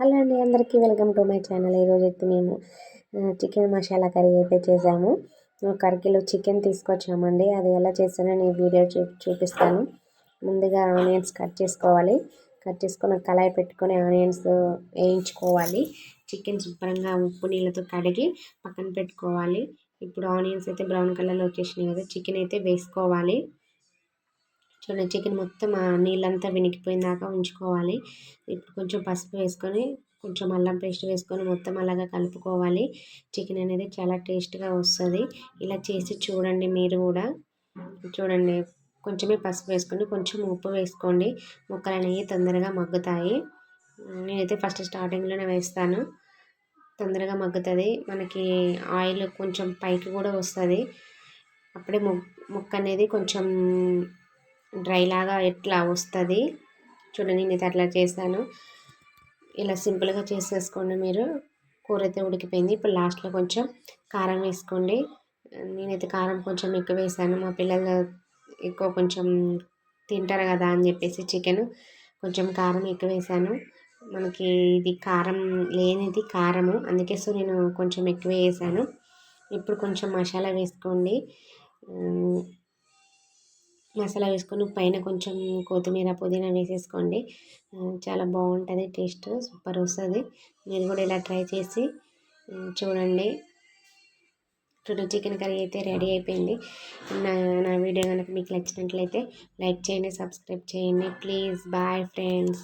Hello అండి అందరికీ welcome to my channel. ఈరోజు అయితే మేము చికెన్ మసాలా కర్రీ అయితే చేసాము. ఒక అరకిలో చికెన్ తీసుకొచ్చామండి. అది ఎలా చేసానో నేను వీడియో చూ చూపిస్తాను. ముందుగా ఆనియన్స్ కట్ చేసుకోవాలి. కట్ చేసుకుని కళాయి పెట్టుకొని ఆనియన్స్ వేయించుకోవాలి. చికెన్ శుభ్రంగా ఉప్పు నీళ్ళతో కడిగి పక్కన పెట్టుకోవాలి. ఇప్పుడు ఆనియన్స్ అయితే బ్రౌన్ కలర్లో వచ్చేసినాయి కదా చికెన్ అయితే వేసుకోవాలి. చూడండి చికెన్ మొత్తం ఆ నీళ్ళంతా వినికిపోయిన దాకా ఉంచుకోవాలి. ఇప్పుడు కొంచెం పసుపు వేసుకొని కొంచెం అల్లం పేస్ట్ వేసుకొని మొత్తం అలాగా కలుపుకోవాలి. చికెన్ అనేది చాలా టేస్ట్గా వస్తుంది. ఇలా చేసి చూడండి మీరు కూడా. చూడండి కొంచెమే పసుపు వేసుకొని కొంచెం ఉప్పు వేసుకోండి. ముక్కలు అనేవి తొందరగా మగ్గుతాయి. నేనైతే ఫస్ట్ స్టార్టింగ్లోనే వేస్తాను. తొందరగా మగ్గుతుంది. మనకి ఆయిల్ కొంచెం పైకి కూడా వస్తుంది. అప్పుడే ముక్క అనేది కొంచెం డ్రై లాగా ఎట్లా వస్తుంది? చూడండి నేను అట్లా చేశాను. ఇలా సింపుల్గా చేసేసుకోండి మీరు. కూర అయితే ఉడికిపోయింది. ఇప్పుడు లాస్ట్లో కొంచెం కారం వేసుకోండి. నేనైతే కారం కొంచెం ఎక్కువ వేసాను. మా పిల్లలు ఎక్కువ కొంచెం తింటారు కదా అని చెప్పేసి చికెన్ కొంచెం కారం ఎక్కువ వేసాను. మనకి ఇది కారం లేనిది కారము. అందుకే సో నేను కొంచెం ఎక్కువ వేసాను. ఇప్పుడు కొంచెం మసాలా వేసుకోండి. మసాలా వేసుకొని పైన కొంచెం కొత్తిమీర పుదీనా వేసేసుకోండి. చాలా బాగుంటుంది టేస్ట్ సూపర్ వస్తుంది. మీరు కూడా ఇలా ట్రై చేసి చూడండి. చూడు చికెన్ కర్రీ అయితే రెడీ అయిపోయింది. నా నా వీడియో కనుక మీకు నచ్చినట్లయితే లైక్ చేయండి సబ్స్క్రైబ్ చేయండి. Please bye friends.